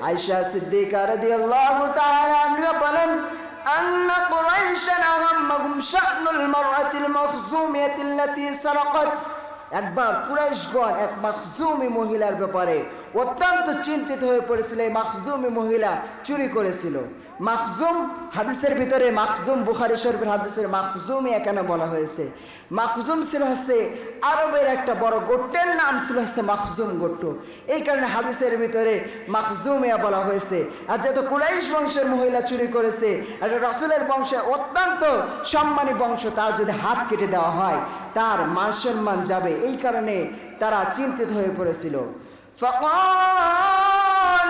আয়েশা সিদ্দিকা রাদিয়াল্লাহু তাআলা আনহা বলেন أن قريشا أهمهم شأن المرأة المخزومية التي سرقت একবার কুরাইশগণ এক মাখজুমি মহিলার ব্যাপারে অত্যন্ত চিন্তিত হয়ে পড়েছিল এই মাখজুমি মহিলা চুরি করেছিল মাখজুম হাদিসের ভিতরে মাখজুম বুখারি শরীফের হাদিসের মাখজুমই এখানে বলা হয়েছে। মাখজুম ছিল হচ্ছে আরবের একটা বড় গোট্টের নাম ছিল হচ্ছে মাখজুম গোট্ট এই কারণে হাদিসের ভিতরে মাখজুমিয়া বলা হয়েছে। আর যেহেতু কুলাইশ বংশের মহিলা চুরি করেছে, আর রসুলের বংশে অত্যন্ত সম্মানী বংশ, তার যদি হাত কেটে দেওয়া হয়, তার মান সম্মান যাবে। এই কারণে তারা চিন্তিত হয়ে পড়েছিল। ফকল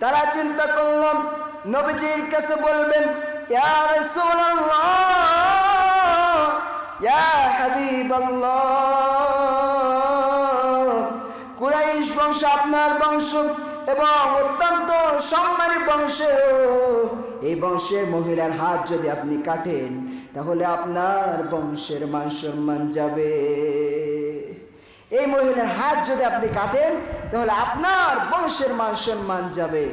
তারা চিন্তা করলাম, নবীজির কাছে বলবেন, ইয়া রাসূলুল্লাহ বংশ আপনার বংশ এবং অত্যন্ত সম্মানী বংশ। এই বংশের মহিলার হাত যদি আপনি কাটেন, তাহলে আপনার বংশের মান সম্মান যাবে। এই মহিলার হাত যদি আপনি কাটেন তাহলে আপনার বংশের মান সম্মান যাবে।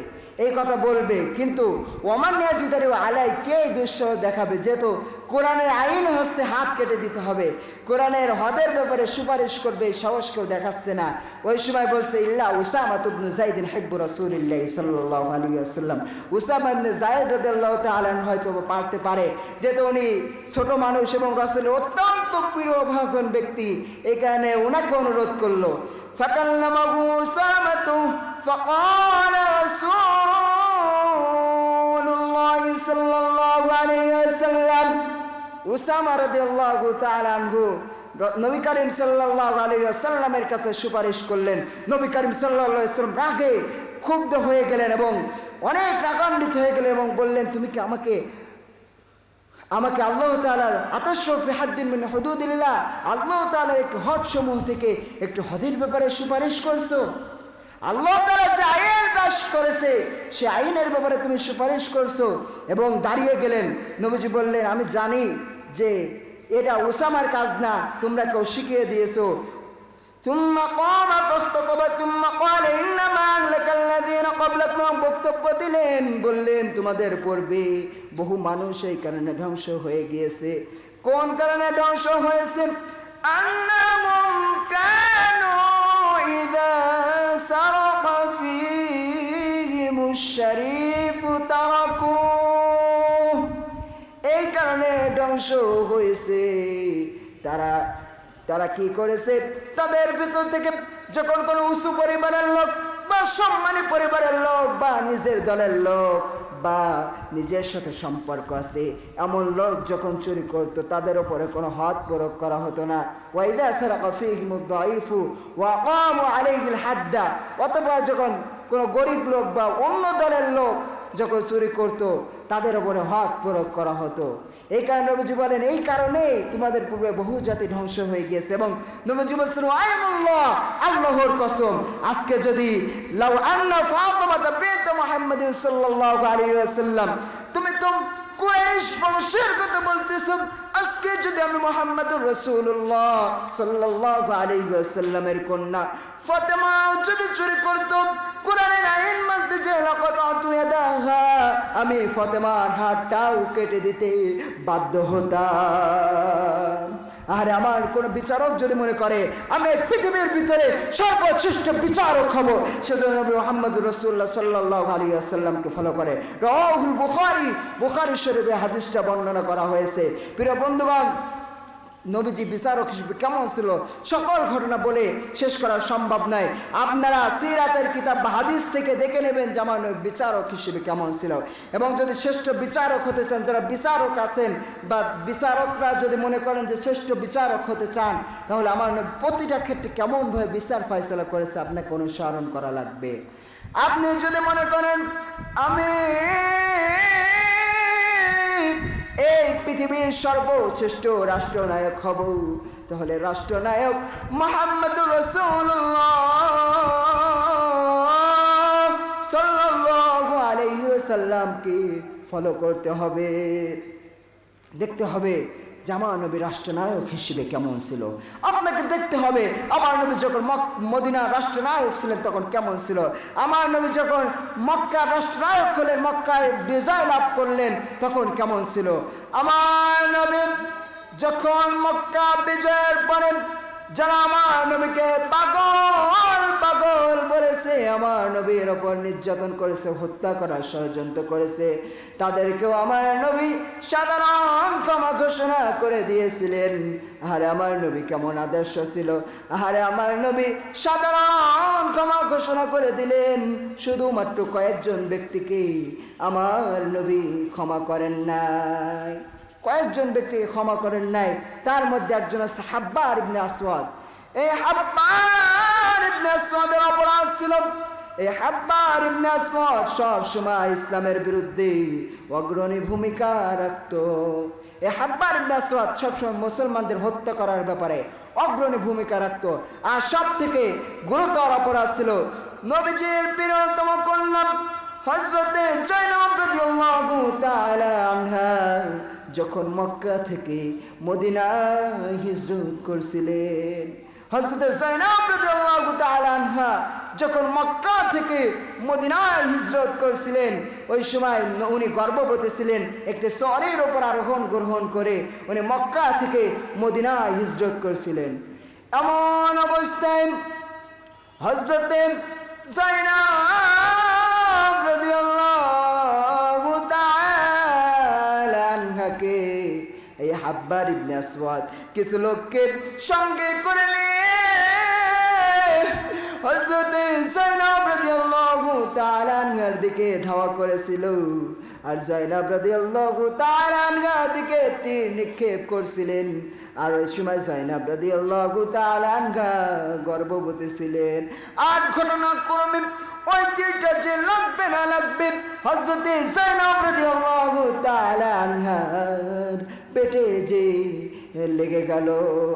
এই কথা বলবে। কিন্তু ওমান নিয়াজিদারি আলাই কে দুঃসাহস দেখাবে যেহেতু কোরআনের আইন হচ্ছে হাত কেটে দিতে হবে। কোরআনের হদের ব্যাপারে সুপারিশ করবে এই সাহস কেউ দেখাচ্ছে না। ওই সময় বলছে, ইল্লা উসামা তুবনু জাইদিন হেব্বু রসুলিল্লাহ সাল্লাহ আলী আসাল্লাম উসামা ইবনে জায়দ রদাল্লাহ তালান হয়তো পারতে পারে যেহেতু উনি ছোট মানুষ এবং রসুলের অত্যন্ত প্রিয় ভাষণ ব্যক্তি। এই কারণে ওনাকে অনুরোধ করল فكلمه أسامة فقال رسول الله صلى الله عليه وسلم উসামা রাদিয়াল্লাহু তাআলা আনহু নবী করিম সাল্লাল্লাহু আলাইহি ওয়াসাল্লামের কাছে সুপারিশ করলেন নবী করিম সাল্লাল্লাহু আলাইহি ওয়াসাল্লাম রাগে ক্ষুব্ধ হয়ে গেলেন এবং অনেক রাগান্বিত হয়ে গেলেন এবং বললেন তুমি কি আমাকে আমাকে আল্লাহ তালার আতস্বফি হাদ্দিন মিন হদুদিল্লাহ আল্লাহ তালার একটু হদ সমূহ থেকে একটু হদের ব্যাপারে সুপারিশ করছো আল্লাহ তালা যে আইন পাশ করেছে সে আইনের ব্যাপারে তুমি সুপারিশ করছো এবং দাঁড়িয়ে গেলেন নবীজি বললেন আমি জানি যে এটা ওসামার কাজ না তোমরা কেউ শিখিয়ে দিয়েছো ثم قام فاختطب কবলাকলাম বক্তব্য দিলেন, বললেন, তোমাদের পূর্বে বহু মানুষ এই কারণে ধ্বংস হয়ে গিয়েছে। কোন কারণে ধ্বংস হয়েছে? এই কারণে ধ্বংস হয়েছে। তারা তারা কি করেছে? তাদের ভিতর থেকে যখন কোনো উঁচু পরিবারের লোক বা সম্মানী পরিবারের লোক, বা নিজের দলের লোক, বা নিজের সাথে সম্পর্ক আছে, এমন লোক যখন চুরি করতো, তাদের উপরে কোনো হাত প্রয়োগ করা হতো না। ওয়াইদা সারাকা ফিহিমু দাইফু ওয়া কামু আলাইহিল হাদ্দা। অথবা যখন কোনো গরিব লোক বা অন্য দলের লোক যখন চুরি করতো, তাদের উপরে হাত প্রয়োগ করা হতো। এই কারণে নবীজি বলেন, এই কারণে তোমাদের পূর্বে বহু জাতি ধ্বংস হয়ে গিয়েছে এবং নবীজি বলছেন আয়মুল্লাহ আল্লাহর কসম, আজকে যদি লাউ মুহাম্মদ সাল্লাল্লাহু আলাইহি ওয়াসাল্লাম, তুমি তো কুরাইশ বংশের কথা বলতেছো, আজকে যদি আমি মোহাম্মদুর রসুল্লাহ সাল্লাল্লাহু আলাইহি ওয়াসাল্লামের কন্যা ফাতেমা যদি চুরি করতো, কোরআনের আইন মানতে যে লাকাত আমি ফতেমার হাতটাও কেটে দিতে বাধ্য হতাম। আর আমার কোন বিচারক যদি মনে করে, আমি পৃথিবীর ভিতরে সর্বশ্রেষ্ঠ বিচারক হব, সেজন্য মোহাম্মদ রসুল্লাহ সাল্লাহ আলী আসাল্লামকে ফলো করে। রহুল বুখারি বুখারি শরীফে হাদিসটা বর্ণনা করা হয়েছে। প্রিয় বন্ধুগণ নবীজি বিচারক হিসেবে কেমন ছিল? সকল ঘটনা বলে শেষ করা সম্ভব নয়। আপনারা সিরাতের কিতাব হাদিস থেকে দেখে নেবেন আমার বিচারক হিসেবে কেমন ছিল। এবং যদি শ্রেষ্ঠ বিচারক হতে চান, যারা বিচারক আছেন বা বিচারকরা যদি মনে করেন যে শ্রেষ্ঠ বিচারক হতে চান, তাহলে আমার প্রতিটা ক্ষেত্রে কেমনভাবে বিচার ফয়সলা করেছে আপনাকে অনুসরণ করা লাগবে। আপনি যদি মনে করেন, আমি এই পৃথিবীর সর্বশ্রেষ্ঠ রাষ্ট্রনায়ক হব। তাহলে রাষ্ট্রনায়ক মোহাম্মদ রসুল্লাহ সাল্লামকে ফলো করতে হবে। দেখতে হবে আমার নবী রাষ্ট্রনায়ক হিসেবে কেমন ছিল? আপনাকে দেখতে হবে, আমার নবী যখন মদিনার রাষ্ট্রনায়ক ছিলেন তখন কেমন ছিল? আমার নবী যখন মক্কা রাষ্ট্রনায়ক হলেন, মক্কায় বিজয় লাভ করলেন, তখন কেমন ছিল? আমার নবী যখন মক্কা বিজয়ের পরে যারা আমার নবীকে পাগল পাগল বলেছে, আমার নবীর ওপর নির্যাতন করেছে, হত্যা করার ষড়যন্ত্র করেছে, তাদেরকেও আমার নবী সাধারণ ক্ষমা ঘোষণা করে দিয়েছিলেন। আরে আমার নবী কেমন আদর্শ ছিল। আরে আমার নবী সাধারণ ক্ষমা ঘোষণা করে দিলেন। শুধুমাত্র কয়েকজন ব্যক্তিকেই আমার নবী ক্ষমা করেন নাই। কয়েকজন ব্যক্তিকে ক্ষমা করেন নাই, তার মধ্যে একজন আছে হাব্বার ইবনে আসওয়াদ। এই হাব্বার ইবনে আসওয়াদের অপরাধ ছিল, এই হাব্বার ইবনে আসওয়াদ সব সময় ইসলামের বিরুদ্ধে অগ্রণী ভূমিকা রাখত। এই হাব্বার ইবনে আসওয়াদ সবসময় মুসলমানদের হত্যা করার ব্যাপারে অগ্রণী ভূমিকা রাখত। আর সব থেকে গুরুতর অপরাধ ছিল নবীজির প্রিয়তম কন্যা হজরতে জয়নব রাদিয়াল্লাহু তাআলা আনহা। যখন মক্কা থেকে মদিনা হিজরত করছিলেন হজরত জয়নব রাদিয়াল্লাহু তাআলা আনহা যখন মক্কা থেকে মদিনায় হিজরত করছিলেন, ওই সময় উনি গর্ভবতী ছিলেন, একটি শহরের ওপর আরোহণ গ্রহণ করে উনি মক্কা থেকে মদিনায় হিজরত করছিলেন। এমন অবস্থায় হজরতে জাইনাব হাব্বার ইবনে আসওয়াদ। কিছু লোককে সঙ্গে করে নিয়ে হজরতে জাইনাব রাদিয়াল্লাহু তাআলা আনহার দিকে ধাওয়া করেছিল। আর জয়নাব রাদিয়াল্লাহু তাআলা আনহার দিকে তীর নিক্ষেপ করছিলেন। আর ওই সময় জয়নাব রাদিয়াল্লাহু তাআলা আনহা গর্ভবতী ছিলেন। আর ঘটনাক্রমে ওই তীরটা যে লাগবে না লাগবে হজরতে জয়নাব রাদিয়াল্লাহু তাআলা আনহার পেটে যে লেগে গেল।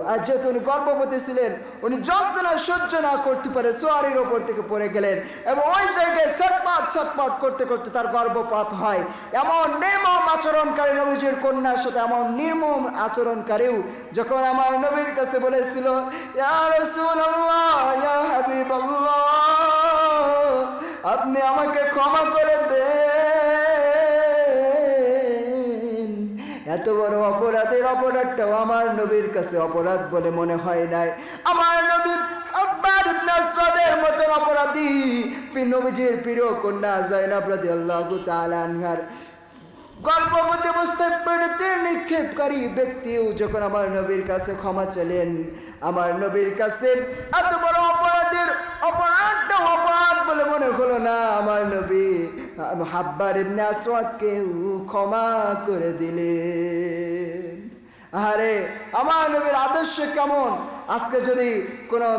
আর যেহেতু উনি গর্ভবতী ছিলেন, উনি যন্ত্রণা সহ্য না করতে পারে, সোয়ারির ওপর থেকে পড়ে গেলেন এবং ওই জায়গায় সটপাট সটপাট করতে করতে তার গর্ভপাত হয়। এমন নির্মম আচরণকারী নবীজির কন্যার সাথে এমন নির্মম আচরণকারীও যখন আমার নবীর কাছে বলেছিল আপনি আমাকে ক্ষমা করে বড় অপরাধের অপরাধটাও আমার নবীর কাছে অপরাধ বলে মনে হয় নাই। আমার নবীর নিক্ষেপকারী ব্যক্তিও যখন আমার নবীর কাছে ক্ষমা চাইলেন, আমার নবীর কাছে এত বড় অপরাধের অপরাধটা অপরাধ বলে মনে হলো না আমার নবী। হাব্বার ইবনে আসওয়াদকেও ক্ষমা করে দিলেন। আরে আমার নবীর আদর্শ কেমন? আজকে যদি কোনো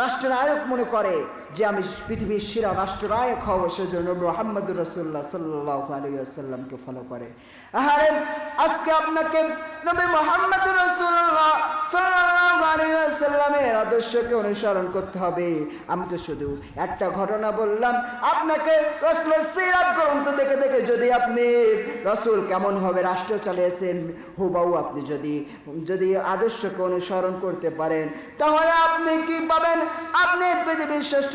রাষ্ট্রনায়ক মনে করে যে আমি পৃথিবীর সেরা রাষ্ট্রনায়ক হব, সেজন্য মোহাম্মদুর রসুল্লাহ সাল্লাহ আলী আসাল্লামকে ফলো করে। আরে আজকে আপনাকে নবী মোহাম্মদ রসুল্লাহ সাল্লাহ আলী আসাল্লামের আদর্শকে অনুসরণ করতে হবে। আমি তো শুধু একটা ঘটনা বললাম, আপনাকে রসুলের সিরাত গ্রন্থ দেখে দেখে যদি আপনি রসুল কেমন হবে রাষ্ট্র চালিয়েছেন হুবাউ আপনি যদি যদি আদর্শকে অনুসরণ করতে পারেন, তাহলে আপনি কি পাবেন? আপনি পৃথিবীর শ্রেষ্ঠ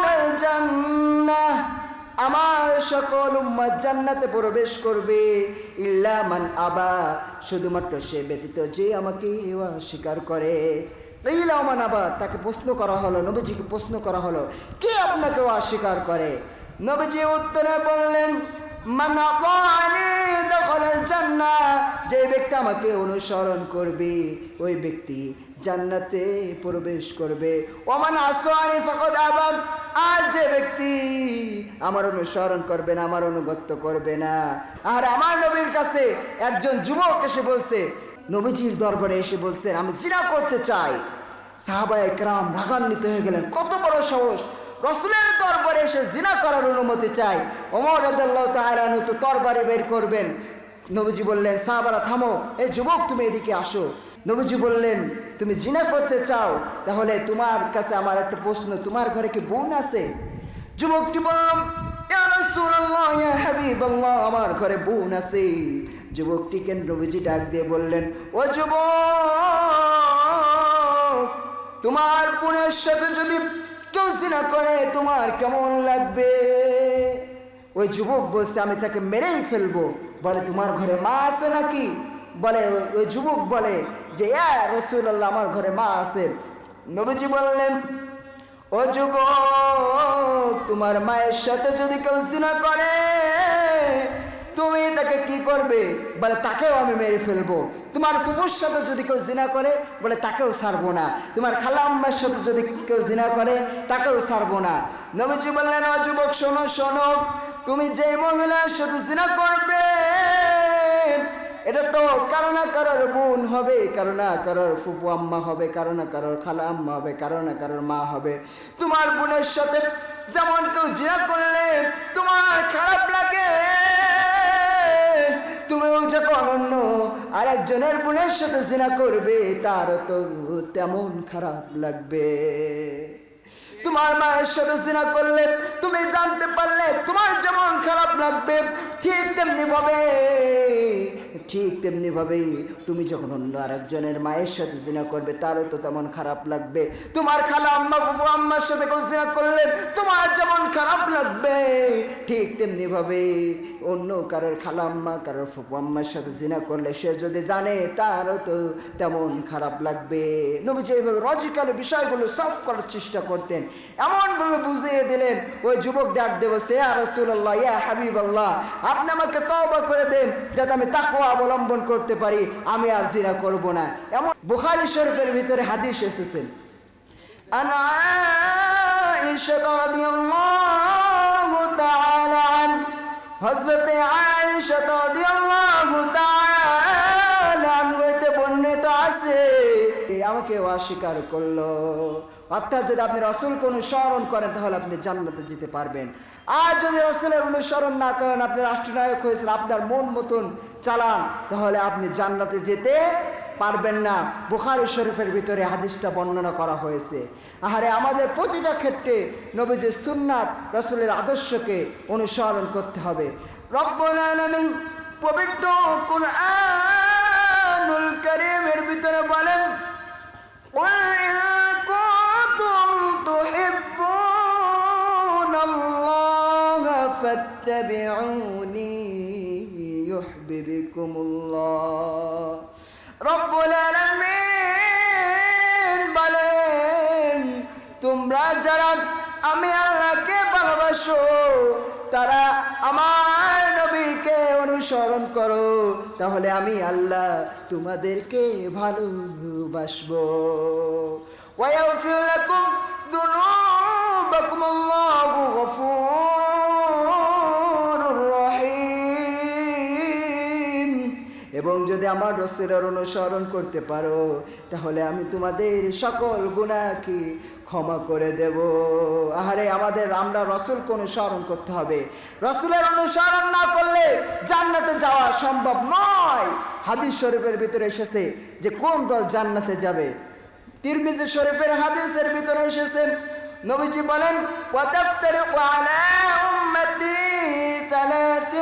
সকল উম্মত জান্নাতে প্রবেশ করবে। ইল্লা মান আবা, শুধুমাত্র সে ব্যতীত যে আমাকে স্বীকার করে। ইল্লা মান আবা, তাকে প্রশ্ন করা হলো, নবীজিকে প্রশ্ন করা হলো, কে আপনাকে অস্বীকার করে? নবীজি উত্তরে বললেন যে ব্যক্তি আমাকে অনুসরণ করবে, ওই ব্যক্তি জান্নাতে প্রবেশ করবে। ওমান আসোয়ানি ফকদ আবাম আর যে ব্যক্তি আমার অনুসরণ করবে না, আমার অনুগত্য করবে না। আর আমার নবীর কাছে একজন যুবক এসে বলছে, নবীজির দরবারে এসে বলছেন, আমি জিনা করতে চাই। সাহাবায় একরাম রাগান্বিত হয়ে গেলেন। কত বড় সাহস। রসুলের দরবারে এসে জিনা করার অনুমতি চাই। ওমর রাদাল্লাহ তাহারানু তো তরবারে বের করবেন। নবীজি বললেন সাহাবারা থামো এই যুবক তুমি এদিকে আসো। নবীজি বললেন তুমি জিনা করতে চাও তাহলে তোমার কাছে আমার একটা প্রশ্ন তোমার ঘরে কি বোন আছে? যুবকটি বললাম "ইয়া রাসূলুল্লাহ, ইয়া হাবিবাল্লাহ, আমার ঘরে বোন আছে। যুবকটিকে নবীজি ডাক দিয়ে বললেন ও যুবক তোমার বোনের সাথে যদি কেউ সিনা করে তোমার কেমন লাগবে? ওই যুবক বলছে, আমি তাকে মেরেই ফেলব। বলে, তোমার ঘরে মা আছে নাকি? বলে, ওই- যুবক বলে যে রসুল্লাহ আমার ঘরে মা আছে। নবীজি বললেন, ও যুবক, তোমার মায়ের সাথে যদি কেউ সিনা করে তুমি তাকে কি করবে? বলে, তাকেও আমি মেরে ফেলব। তোমার ফুফুর সাথে যদি কেউ জিনা করে, বলে, তাকেও ছাড়বো না। তোমার খালাম্মার সাথে যদি কেউ জিনা করে, তাকেও ছাড়বো না। নবীজি বললেন, ও যুবক, শোনো শোনো, তুমি যে মহিলার সাথে জিনা করবে, এটা তো কারও না কারোর বোন হবে, কারও না কারোর ফুফু আম্মা হবে, কারও না কারোর খালা আম্মা হবে, কারও না কারোর মা হবে। তোমার বোনের সাথে যেমন কেউ জিনা করলে, তোমার খারাপ লাগে। তুমিও যখন অন্য আর একজনের বোনের সাথে জিনা করবে, তারও তো তেমন খারাপ লাগবে। তোমার মায়ের সাথে জিনা করলে, তুমি জানতে পারলে তোমার যেমন খারাপ লাগবে, ঠিক তেমনি ভাবে ঠিক তেমনি ভাবেই তুমি যখন অন্য আরেকজনের মায়ের সাথে জিনা করবে, তারও তো তেমন খারাপ লাগবে। তোমার খালা আম্মা, বাবু আম্মার সাথে কেউ জিনা করলে তোমার যেমন খারাপ লাগবে। ঠিক তেমনি ভাবে অন্য কারোর খালা আম্মা, কারোর ফুপু আম্মার সাথে জিনা করলে সে যদি জানে, তারও তো তেমন খারাপ লাগবে। নবীজি এইভাবে লজিক্যালি বিষয়গুলো সলভ করার চেষ্টা করতেন, এমনভাবে বুঝিয়ে দিলেন, ওই যুবক ডাক দেবো সে আর রসুল্লাহ ইয়া হাবিব আল্লাহ আপনি আমাকে তওবা করে দেন, যাতে আমি তাকওয়া অবলম্বন করতে পারি, আমি আর জিনা করব না। এমন বুখারি শরীফের ভিতরে হাদিস এসেছেন বর্ণিত আছে, আমাকে অস্বীকার করল। অর্থাৎ যদি আপনি রসুল কোন অনুসরণ করেন, তাহলে আপনি জান্নাতে যেতে পারবেন। আর যদি রসুলের অনুসরণ না করেন, আপনি রাষ্ট্রনায়ক হয়েছেন, আপনার মন মতন চালান, তাহলে আপনি জান্নাতে যেতে পারবেন না। বুখারি শরীফের ভিতরে হাদিসটা বর্ণনা করা হয়েছে। আহারে, আমাদের প্রতিটা ক্ষেত্রে নবীজির সুন্নাত, রসুলের আদর্শকে অনুসরণ করতে হবে। রব্বুল পবিত্র কারীমের ভিতরে বলেন فاتبعوني يحببكم الله رب العالمين বলেন তোমরা যারা আমি আল্লাহকে ভালোবাসো তারা আমার নবীকে অনুসরণ করো তাহলে আমি আল্লাহ তোমাদেরকে ভালোবাসবো ويغفر لكم ذنوبكم الله এবং যদি আমার রসুলের অনুসরণ করতে পারো, তাহলে আমি তোমাদের সকল গুণাকে ক্ষমা করে দেব। আহারে, আমাদের, আমরা রসুলকে অনুসরণ করতে হবে। রসুলের অনুসরণ না করলে জান্নাতে যাওয়া সম্ভব নয়। হাদিস শরীফের ভিতরে এসেছে যে কোন দল জান্নাতে যাবে? তিরমিজি শরীফের হাদিসের ভিতরে এসেছে, নবীজি বলেন উম্মতি 73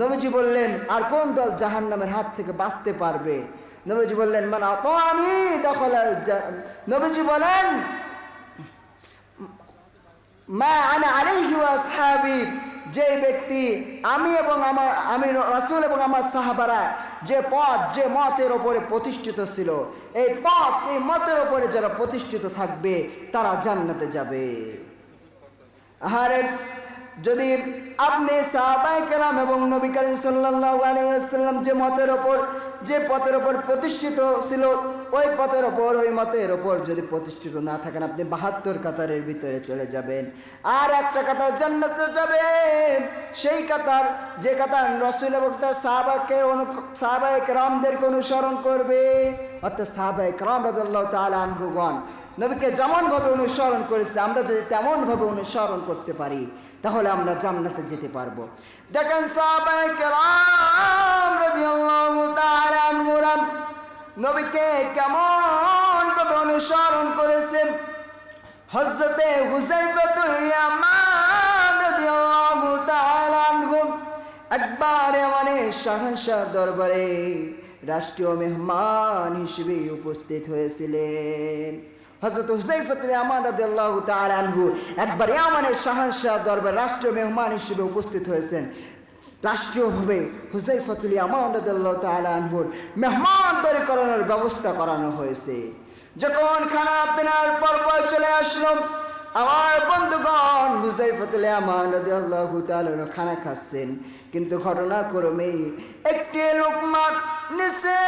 নবীজি বললেন, আর কোন দল জাহান্নামের হাত থেকে বাঁচতে পারবে? নবীজি বললেন মানে অত আমি দখল নবীজি বলেন, মা আনা আলাইহি যে ব্যক্তি আমি এবং আমার, আমি রাসূল এবং আমার সাহাবারা যে পথ, যে মতের ওপরে প্রতিষ্ঠিত ছিল, এই পথ, এই মতের ওপরে যারা প্রতিষ্ঠিত থাকবে, তারা জান্নাতে যাবে। আরে যদি আপনি সাহাবাই কেরাম এবং নবী করিম সাল্লাল্লাহু আলাইহি ওয়াসাল্লাম যে মতের ওপর, যে পথের ওপর প্রতিষ্ঠিত ছিল, ওই পথের ওপর, ওই মতের ওপর যদি প্রতিষ্ঠিত না থাকেন, আপনি বাহাত্তর কাতারের ভিতরে চলে যাবেন। আর একটা কাতার জান্নাতে যাবে। সেই কাতার, যে কাতার রসুল এবং সাহাবাকে অনু সাহাবাই কেরামদেরকে অনুসরণ করবে। অর্থাৎ সাহাবাই কেরাম রাদিয়াল্লাহু তাআলা আনহুগণ, নবীকে যেমনভাবে অনুসরণ করেছে, আমরা যদি তেমনভাবে অনুসরণ করতে পারি। তাহলে আমরা জান্নাতে যেতে পারব। দেখেন নবীকে কেমন ভাবে অনুসরণ করেছেন? আনহু একবারে মানে শাহনশাহ দরবারে রাষ্ট্রীয় মেহমান হিসেবে উপস্থিত হয়েছিলেন। হজরত হুসাইফতুল আমান রাদিয়াল্লাহু তাআলা আনহু একবার ইয়ামানের শাহনশাহ দরবার রাষ্ট্রীয় মেহমান হিসেবে উপস্থিত হয়েছেন। রাষ্ট্রীয়ভাবে হুসাইফতুল আমান রাদিয়াল্লাহু তাআলা আনহুর মেহমানদারি করানোর ব্যবস্থা করানো হয়েছে। যখন খানা পিনার পর্ব চলে আসলো, আমার বন্ধুগণ হুসাইফতুল আমান রাদিয়াল্লাহু তাআলা খানা খাচ্ছেন। কিন্তু ঘটনাক্রমে একটি লোকমা নিচে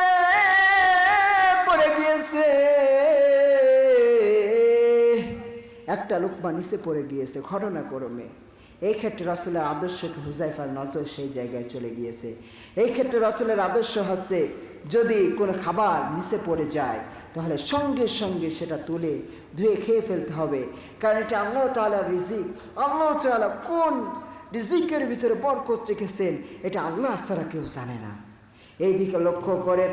পড়ে গিয়েছে। একটা লোকমা নিচে পড়ে গিয়েছে ঘটনাক্রমে এই ক্ষেত্রে রসুলের আদর্শকে হুজাইফার নজর সেই জায়গায় চলে গিয়েছে। এই ক্ষেত্রে রসুলের আদর্শ হচ্ছে, যদি কোনো খাবার নিচে পড়ে যায়, তাহলে সঙ্গে সঙ্গে সেটা তুলে ধুয়ে খেয়ে ফেলতে হবে। কারণ এটা আল্লাহ তালার রিজিক। আল্লাহ তালা কোন রিজিকের ভিতরে বরকত রেখেছেন, এটা আল্লাহ ছাড়া কেউ জানে না। এই দিকে লক্ষ্য করে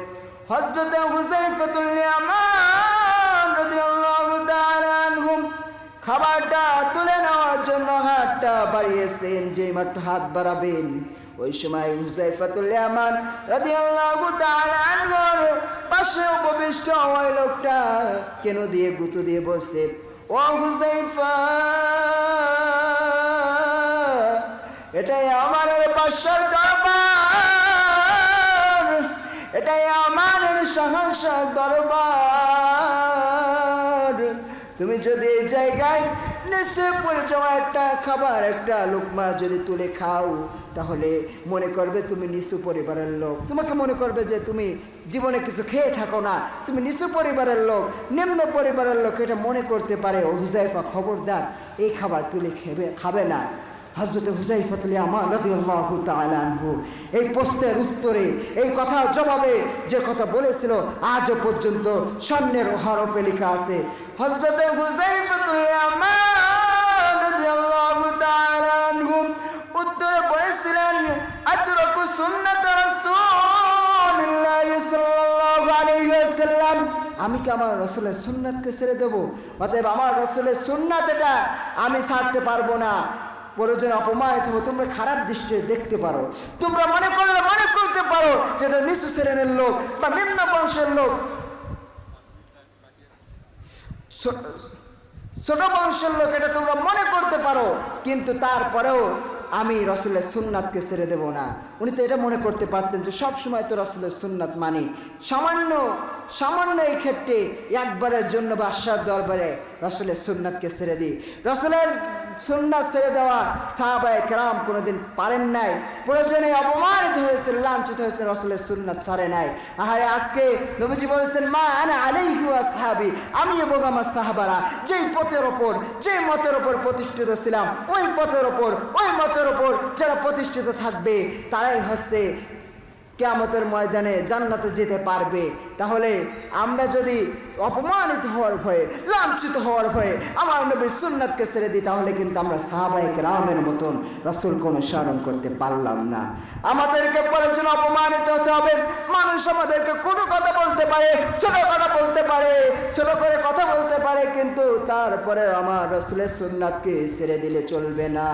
হজরতে হুসাইফাতুল খাবারটা তুলে নেওয়ার জন্য হাতটা বাড়িয়েছেন, যে মাত্র হাত বাড়াবেন। ওই সময় হুজাইফাতুল ইয়ামান রাদিয়াল্লাহু তাআলা আনহুর পাশে উপবিষ্ট ওই লোকটা কেন দিয়ে গুঁতো দিয়ে বসে ও হুজাইফা, এটাই আমার পাশের দরবার, এটাই আমার সাহসা দরবার। তুমি যদি এই জায়গায় নিচে পড়ে যাওয়া একটা খাবার, একটা লোকমা যদি তুলে খাও, তাহলে মনে করবে তুমি নিচু পরিবারের লোক। তোমাকে মনে করবে যে তুমি জীবনে কিছু খেয়ে থাকো না। তুমি নিচু পরিবারের লোক, নিম্ন পরিবারের লোক এটা মনে করতে পারে। ও হুজাইফা খবরদার, এই খাবার তুলে খেবে খাবে না। হজরত হুজাইফতুল ইয়ামান রাদিয়াল্লাহু তাআলা আনহু, এই প্রশ্নের উত্তরে, এই কথার জবাবে যে কথা বলেছিল, আজও পর্যন্ত স্বর্ণের হরফে লেখা আছে হজরত হুজাইফতুল উত্তরে বলেছিলেন আজরাকু সুন্নাত রাসূলিল্লাহি সাল্লাল্লাহু আলাইহি আমি কি আমার রসুলের সুন্নাতকে ছেড়ে দেবো? অতএব আমার রসুলের সুন্নাত এটা, আমি ছাড়তে পারব না। প্রয়োজন অপমানিত হো তোমরা খারাপ দৃষ্টিতে দেখতে পারো। তোমরা মনে করলে মনে করতে পারো যেটা নিচু শ্রেণির লোক বা নিম্ন বংশের লোক। ছোট বংশের লোক, এটা তোমরা মনে করতে পারো। কিন্তু তারপরেও আমি রসুলের সুন্নাতকে ছেড়ে দেব না। উনি তো এটা মনে করতে পারতেন যে সবসময় তো রসুলের সুন্নাত মানি। সামান্য সামান্য এই ক্ষেত্রে একবারের জন্য বাদশার দরবারে রসুলের সুন্নাতকে ছেড়ে দিই। রসুলের সুন্নাত ছেড়ে দেওয়া সাহাবায় কেরাম কোনোদিন পারেন নাই। প্রয়োজনে অপমানিত হয়েছে, লাঞ্ছিত হয়েছে, রসুলের সুন্নাত ছাড়ে নাই। আহারে আজকে নবীজি বলেছেন, মা আনা আলাইহু আসহাবি আমি এবং আমার সাহাবারা যেই পথের ওপর যে মতের ওপর প্রতিষ্ঠিত ছিলাম, ওই পথের ওপর, ওই মতের ওপর যারা প্রতিষ্ঠিত থাকবে, তারাই হচ্ছে কেয়ামতের ময়দানে জান্নাতে যেতে পারবে। তাহলে আমরা যদি অপমানিত হওয়ার ভয়ে, লাঞ্ছিত হওয়ার ভয়ে আমার নবীর সুন্নাতকে ছেড়ে দিই, তাহলে কিন্তু আমরা সাহাবাহিক রামের মতন রসুলকে অনুসরণ করতে পারলাম না। আমাদেরকে প্রয়োজন অপমানিত হতে হবে। মানুষ আমাদেরকে কোনো কথা বলতে পারে, ছোট কথা বলতে পারে, ছোট করে কথা বলতে পারে, কিন্তু তারপরে আমার রসুলের সুন্নাতকে ছেড়ে দিলে চলবে না।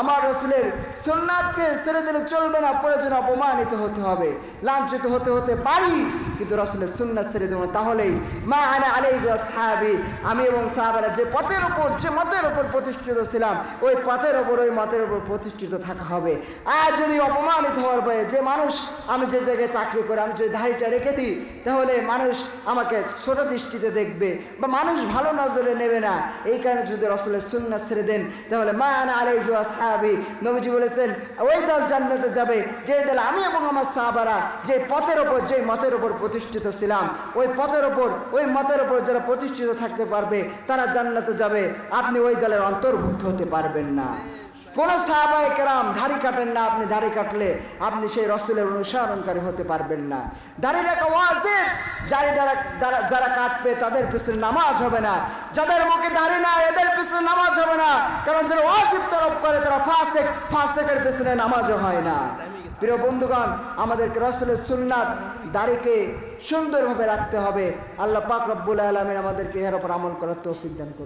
আমার রসুলের সোননাথকে ছেড়ে দিলে চলবে না, প্রয়োজন অপমানিত হতে হবে, লাঞ্ছিত হতে হতে পারি। কিন্তু রসুলের সুন্নাত ছেড়ে দেবো তাহলেই মা আনা আলাই সাহাবি আমি এবং সাহাবারা যে পথের ওপর যে মতের ওপর প্রতিষ্ঠিত ছিলাম, ওই পথের ওপর ওই মতের ওপর প্রতিষ্ঠিত থাকা হবে। আর যদি অপমানিত হওয়ার পরে যে মানুষ আমি যে জায়গায় চাকরি করে, আমি যদি দাড়িটা রেখে দিই, তাহলে মানুষ আমাকে ছোট দৃষ্টিতে দেখবে বা মানুষ ভালো নজরে নেবে না। এই কারণে যদি রসুলের সুন্নাত ছেড়ে দেন, তাহলে মা আনা আলাই সাহাবি নবীজি বলেছেন, ওই দল জান্নাতে যাবে যে দল আমি এবং আমার সাহাবারা যে পথের ওপর যে মতের ওপর প্রতিষ্ঠিত ছিলাম। ওই পথের ওপর ওই মতের ওপর যারা প্রতিষ্ঠিত থাকতে পারবে, তারা জান্নাতে যাবে। আপনি ওই দলের অন্তর্ভুক্ত হতে পারবেন না। কোন সাহাবাই কেরাম দাড়ি কাটেন না, আপনি দাড়ি কাটলে আপনি সেই রসুলের অনুসরণকারী হতে পারবেন না। দাড়ি রাখা ওয়াজিব যারা যারা যারা- যারা কাটবে তাদের পিছনে নামাজ হবে না। যাদের মুখে দাড়ি না এদের পিছনে নামাজ হবে না। কারণ যারা ওয়াজিব তরফ করে, তারা ফাসেক, ফাসেকের পিছনে নামাজও হয় না। প্রিয় বন্ধুগণ, আমাদেরকে রসুলের সুন্নাত দাড়িকে সুন্দরভাবে রাখতে হবে। আল্লাহ পাক রব্বুল আলমের আমাদেরকে এর ওপর আমল করার তো করুন।